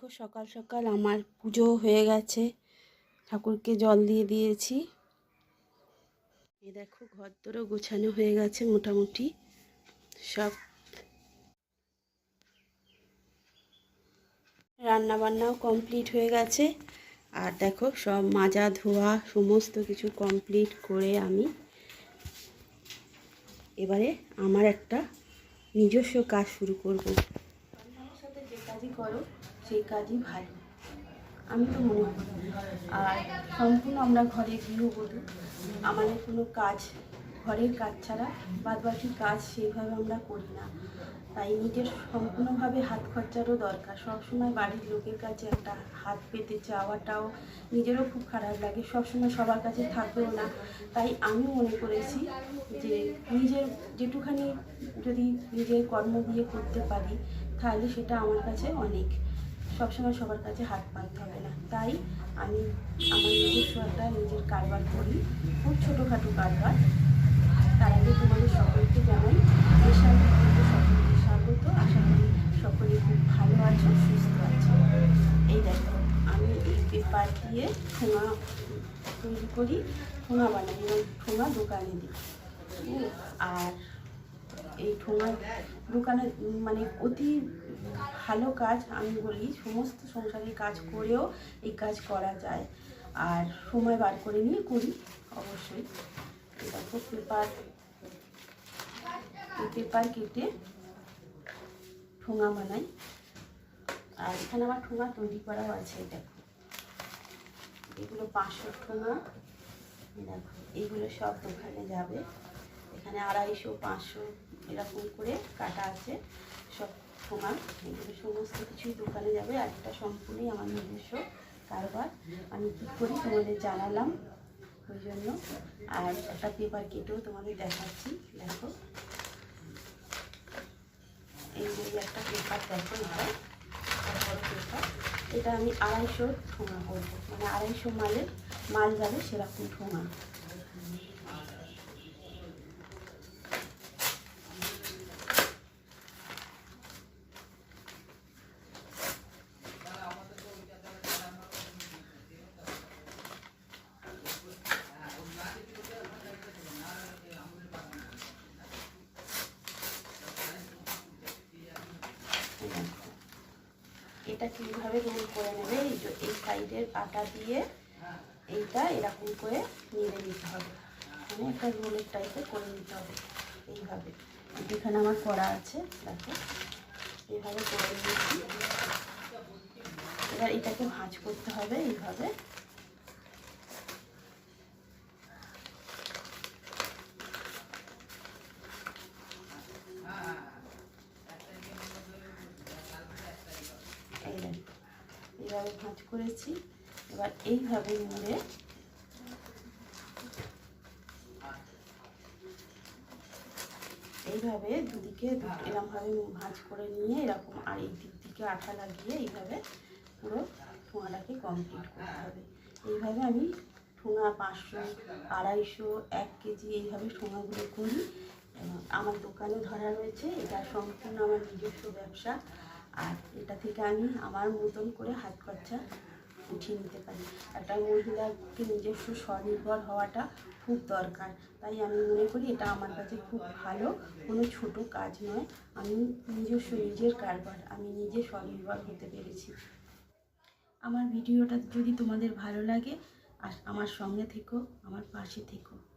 দেখো, সকাল সকাল আমার পুজো হয়ে গেছে। ঠাকুরকে জল দিয়ে দিয়েছি। এ দেখো, ঘর দরও গোছানো হয়ে গেছে মোটামুটি। সব রান্না বান্নাও কমপ্লিট হয়ে গেছে। আর দেখো, সব মাজা, ধোয়া, সমস্ত কিছু কমপ্লিট করে আমি এবারে আমার একটা নিজস্ব কাজ শুরু করব। সাথে যে কাজই করো সেই কাজই ভালো, আমি তো মনে করি। আর সম্পূর্ণ আমরা ঘরে গৃহবধূ, আমাদের কোনো কাজ, ঘরের কাজ ছাড়া বাদ বাকি কাজ সেইভাবে আমরা করি না। তাই নিজের সম্পূর্ণভাবে হাত খরচারও দরকার। সবসময় বাড়ির লোকের কাছে একটা হাত পেতে চাওয়াটাও নিজেরও খুব খারাপ লাগে। সবসময় সবার কাছে থাকবেও না। তাই আমি মনে করেছি যে নিজের যেটুখানি যদি নিজের কর্ম দিয়ে করতে পারি, তাহলে সেটা আমার কাছে অনেক। সবসময় সবার কাছে হাত পাততে হবে না। তাই আমি আমার নিজস্ব একটা নিজের কারবার করি, খুব ছোটোখাটো কারবার। তার আগে তোমাদের সকলকে জানাই ভিডিওতে সকলকে স্বাগত। আশা করি সকলে খুব ভালো আছো, সুস্থ আছো। এই দেখো, আমি এই পেপার দিয়ে ঠোঙা তৈরি করি ঠোঙা বানাই এবং ঠোঙা দোকানে দিই। আর এই ঠোঙার দোকানে মানে অতি ভালো কাজ আমি বলি, সমস্ত সংসারের কাজ করেও এই কাজ করা যায়। আর সময় বার করে নিয়ে করি, অবশ্যই। দেখো, পেপার পেপার কেটে ঠোঙা বানাই। আর এখানে আমার ঠোঙা তৈরি করাও আছে দেখো। এগুলো পাঁচশো ঠোঙা। দেখো, এইগুলো সব দোকানে যাবে। এখানে আড়াইশো, পাঁচশো এরকম করে কাটা আছে, সব ঠোঙা এগুলো সমস্ত কিছুই দোকানে যাবে, আর এটা সম্পূর্ণই আমার নিজস্ব কারবার। আমি কী করি, তোমাদের জানালাম ওই জন্য। আর একটা পেপার কেটেও তোমাদের দেখাচ্ছি, দেখো। এই একটা পেপার দেখো পেপার এটা আমি আড়াইশো ঠোঙা করব মানে আড়াইশো মালের, মাল যাবে সেরকম ঠোঙা এই দেখো। এটা কীভাবে রোল করে নেবে? এই যে এই সাইডের আটা দিয়ে এইটা এরকম করে নিয়ে নিতে হবে। মানে একটা রোলের টাইপে করে নিতে হবে এইভাবে। এখানে আমার করা আছে, দেখো। এইভাবে করে নিয়েছি। এবার এটাকে ভাঁজ করতে হবে এইভাবে এই দেখো এইভাবে ভাঁজ করেছি। এবার এইভাবে মুড়ে এইভাবে দুদিকে এরমভাবে ভাঁজ করে নিয়ে এরকম আর এই দিক দিকে আঠা লাগিয়ে এইভাবে পুরো ঠোঙাটাকে কমপ্লিট করতে হবে। এইভাবে আমি ঠোঙা পাঁচশো, আড়াইশো, এক কেজি এইভাবে ঠোঙাগুলো করি। আমার দোকানে ধরা রয়েছে, এটা সম্পূর্ণ আমার নিজস্ব ব্যবসা। আর এটা থেকে আমি আমার মতন করে হাত খরচা উঠিয়ে নিতে পারি। একটা মহিলাকে নিজস্ব স্বনির্ভর হওয়াটা খুব দরকার। তাই আমি মনে করি এটা আমার কাছে খুব ভালো। কোনো ছোট কাজ নয়। আমি নিজস্ব নিজের কারবার, আমি নিজে স্বনির্ভর হতে পেরেছি। আমার ভিডিওটা যদি তোমাদের ভালো লাগে আর আমার সঙ্গে থেকো, আমার পাশে থেকো।